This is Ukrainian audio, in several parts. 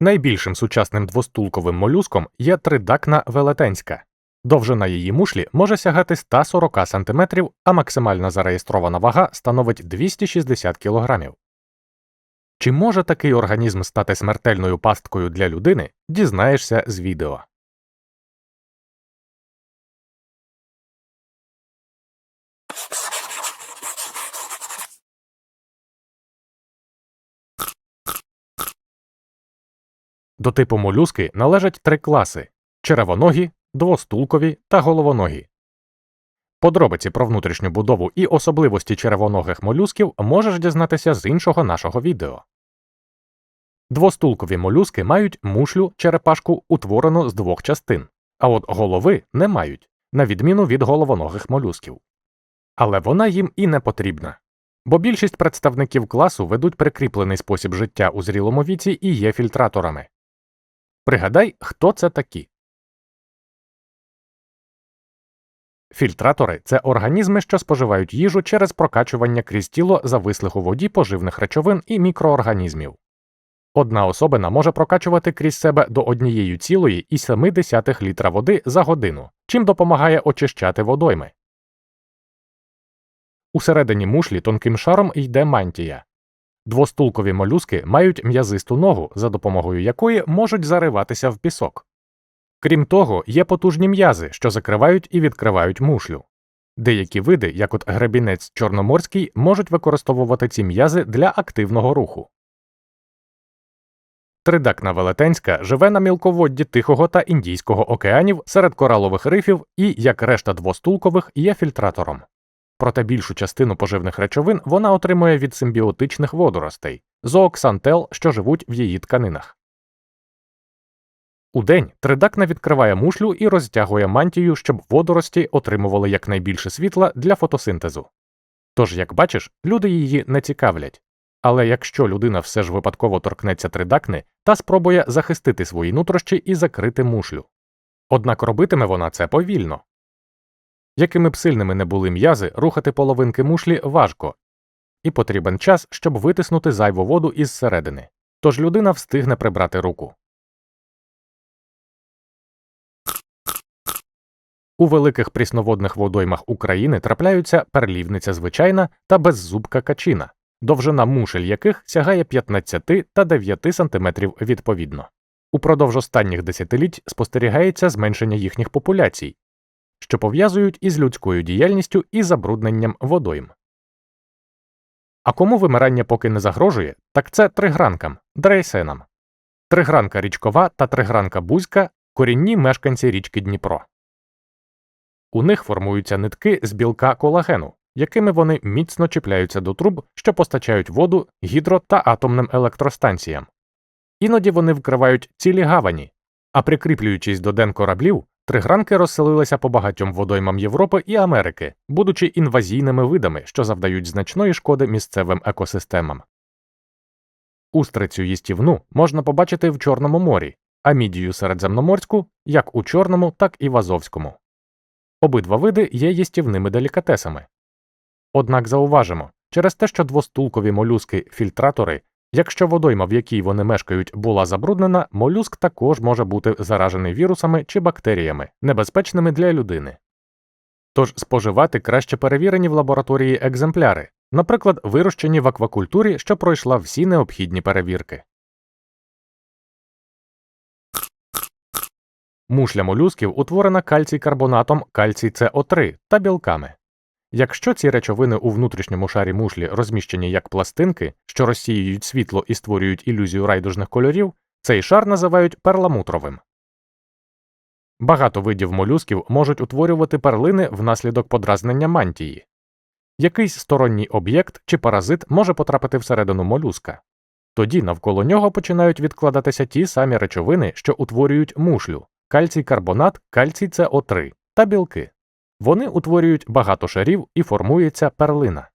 Найбільшим сучасним двостулковим молюском є тридакна велетенська. Довжина її мушлі може сягати 140 см, а максимальна зареєстрована вага становить 260 кг. Чи може такий організм стати смертельною пасткою для людини, дізнаєшся з відео. До типу молюски належать три класи черевоногі, двостулкові та головоногі. Подробиці про внутрішню будову і особливості черевоногих молюсків можеш дізнатися з іншого нашого відео. Двостулкові молюски мають мушлю черепашку, утворену з двох частин, а от голови не мають, на відміну від головоногих молюсків. Але вона їм і не потрібна. Бо більшість представників класу ведуть прикріплений спосіб життя у зрілому віці і є фільтраторами. Пригадай, хто це такі. Фільтратори це організми, що споживають їжу через прокачування крізь тіло завислих у воді поживних речовин і мікроорганізмів. Одна особина може прокачувати крізь себе до однієї цілої і 0,7 літра води за годину, чим допомагає очищати водойми. Усередині мушлі тонким шаром йде мантія. Двостулкові молюски мають м'язисту ногу, за допомогою якої можуть зариватися в пісок. Крім того, є потужні м'язи, що закривають і відкривають мушлю. Деякі види, як от гребінець чорноморський, можуть використовувати ці м'язи для активного руху. Тридакна велетенська живе на мілководді Тихого та Індійського океанів серед коралових рифів і, як решта двостулкових, є фільтратором. Проте більшу частину поживних речовин вона отримує від симбіотичних водоростей зооксантел, що живуть в її тканинах. Удень тридакна відкриває мушлю і розтягує мантію, щоб водорості отримували якнайбільше світла для фотосинтезу. Тож, як бачиш, люди її не цікавлять. Але якщо людина все ж випадково торкнеться тридакни та спробує захистити свої нутрощі і закрити мушлю. Однак робитиме вона це повільно. Якими б сильними не були м'язи, рухати половинки мушлі важко, і потрібен час, щоб витиснути зайву воду із середини. Тож людина встигне прибрати руку. У великих прісноводних водоймах України трапляються перлівниця звичайна та беззубка качина, довжина мушель яких сягає 15 та 9 см відповідно. Упродовж останніх десятиліть спостерігається зменшення їхніх популяцій, що пов'язують із людською діяльністю і забрудненням водойм. А кому вимирання поки не загрожує, так це тригранкам дрейсенам. Тригранка річкова та тригранка бузька корінні мешканці річки Дніпро. У них формуються нитки з білка колагену, якими вони міцно чіпляються до труб, що постачають воду гідро та атомним електростанціям. Іноді вони вкривають цілі гавані, а прикріплюючись до ден кораблів, тригранки розселилися по багатьом водоймам Європи і Америки, будучи інвазійними видами, що завдають значної шкоди місцевим екосистемам. Устрицю їстівну можна побачити в Чорному морі, а мідію середземноморську як у Чорному, так і в Азовському. Обидва види є їстівними делікатесами. Однак зауважимо, через те, що двостулкові молюски фільтратори, якщо водойма, в якій вони мешкають, була забруднена, молюск також може бути заражений вірусами чи бактеріями, небезпечними для людини. Тож споживати краще перевірені в лабораторії екземпляри, наприклад, вирощені в аквакультурі, що пройшла всі необхідні перевірки. Мушля молюсків утворена кальцій карбонатом кальцій СО3 та білками. Якщо ці речовини у внутрішньому шарі мушлі розміщені як пластинки, що розсіюють світло і створюють ілюзію райдужних кольорів, цей шар називають перламутровим. Багато видів молюсків можуть утворювати перлини внаслідок подразнення мантії. Якийсь сторонній об'єкт чи паразит може потрапити всередину молюска. Тоді навколо нього починають відкладатися ті самі речовини, що утворюють мушлю кальцій карбонат, кальцій СО3 та білки. Вони утворюють багато шарів і формується перлина.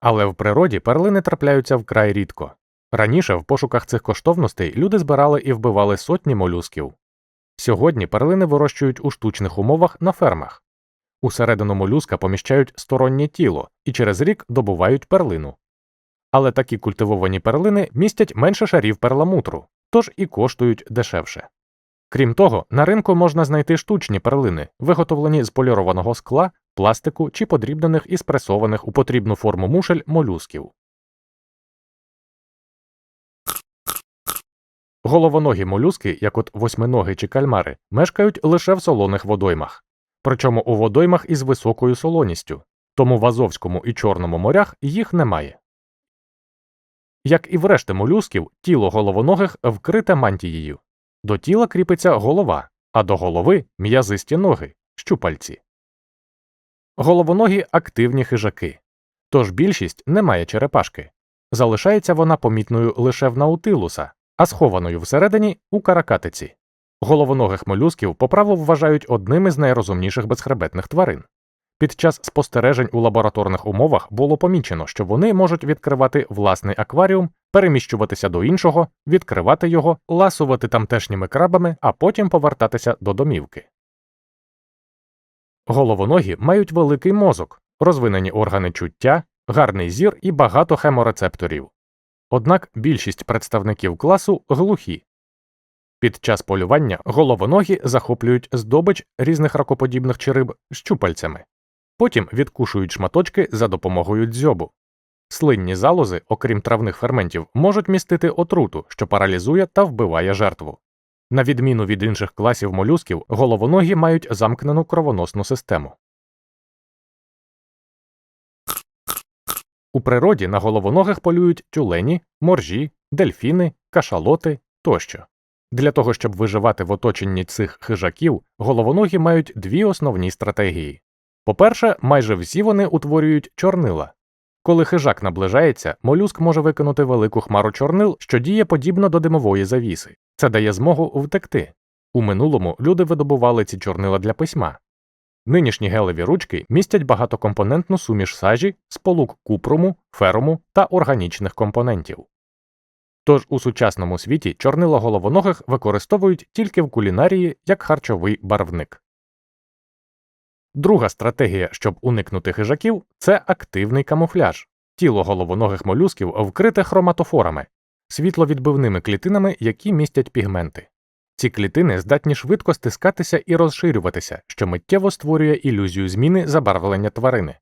Але в природі перлини трапляються вкрай рідко. Раніше в пошуках цих коштовностей люди збирали і вбивали сотні молюсків. Сьогодні перлини вирощують у штучних умовах на фермах. Усередину молюска поміщають стороннє тіло і через рік добувають перлину. Але такі культивовані перлини містять менше шарів перламутру, тож і коштують дешевше. Крім того, на ринку можна знайти штучні перлини, виготовлені з полірованого скла, пластику чи подрібнених і спресованих у потрібну форму мушель молюсків. Головоногі молюски, як от восьминоги чи кальмари, мешкають лише в солоних водоймах, причому у водоймах із високою солоністю, тому в Азовському і Чорному морях їх немає. Як і в решти молюсків, тіло головоногих вкрите мантією. До тіла кріпиться голова, а до голови м'язисті ноги, щупальці. Головоногі активні хижаки. Тож більшість не має черепашки. Залишається вона помітною лише в наутилуса, а схованою всередині у каракатиці. Головоногих молюсків по праву вважають одним із найрозумніших безхребетних тварин. Під час спостережень у лабораторних умовах було помічено, що вони можуть відкривати власний акваріум, переміщуватися до іншого, відкривати його, ласувати тамтешніми крабами, а потім повертатися до домівки. Головоногі мають великий мозок, розвинені органи чуття, гарний зір і багато хеморецепторів. Однак більшість представників класу глухі. Під час полювання головоногі захоплюють здобич різних ракоподібних чи риб щупальцями, потім відкушують шматочки за допомогою дзьобу. Слинні залози, окрім травних ферментів, можуть містити отруту, що паралізує та вбиває жертву. На відміну від інших класів молюсків, головоногі мають замкнену кровоносну систему. У природі на головоногих полюють тюлені, моржі, дельфіни, кашалоти тощо. Для того, щоб виживати в оточенні цих хижаків, головоногі мають дві основні стратегії. По-перше, майже всі вони утворюють чорнила. Коли хижак наближається, молюск може викинути велику хмару чорнил, що діє подібно до димової завіси. Це дає змогу втекти. У минулому люди видобували ці чорнила для письма. Нинішні гелеві ручки містять багатокомпонентну суміш сажі, сполук купруму, феруму та органічних компонентів. Тож у сучасному світі чорнила головоногих використовують тільки в кулінарії як харчовий барвник. Друга стратегія, щоб уникнути хижаків, це активний камуфляж. Тіло головоногих молюсків вкрите хроматофорами, світловідбивними клітинами, які містять пігменти. Ці клітини здатні швидко стискатися і розширюватися, що миттєво створює ілюзію зміни забарвлення тварини.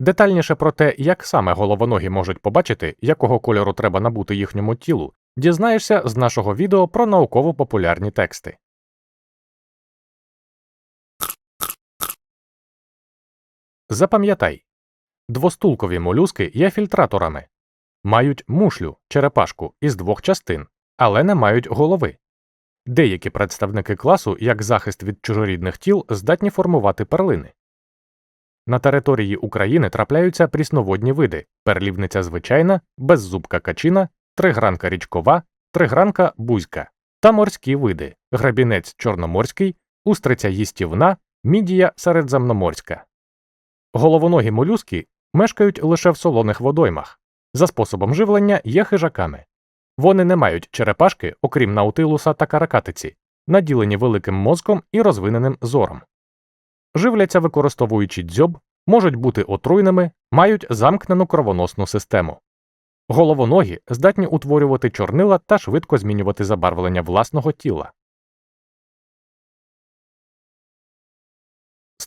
Детальніше про те, як саме головоногі можуть побачити, якого кольору треба набути їхньому тілу, дізнаєшся з нашого відео про науково популярні тексти. Запам'ятай двостулкові молюски є фільтраторами, мають мушлю черепашку із двох частин, але не мають голови. Деякі представники класу, як захист від чужорідних тіл, здатні формувати перлини. На території України трапляються прісноводні види перлівниця звичайна, беззубка качина, тригранка річкова, тригранка бузька та морські види грабінець чорноморський, устриця їстівна, мідія середземноморська. Головоногі молюски мешкають лише в солоних водоймах. За способом живлення є хижаками. Вони не мають черепашки, окрім наутилуса та каракатиці, наділені великим мозком і розвиненим зором. Живляться використовуючи дзьоб, можуть бути отруйними, мають замкнену кровоносну систему. Головоногі здатні утворювати чорнила та швидко змінювати забарвлення власного тіла.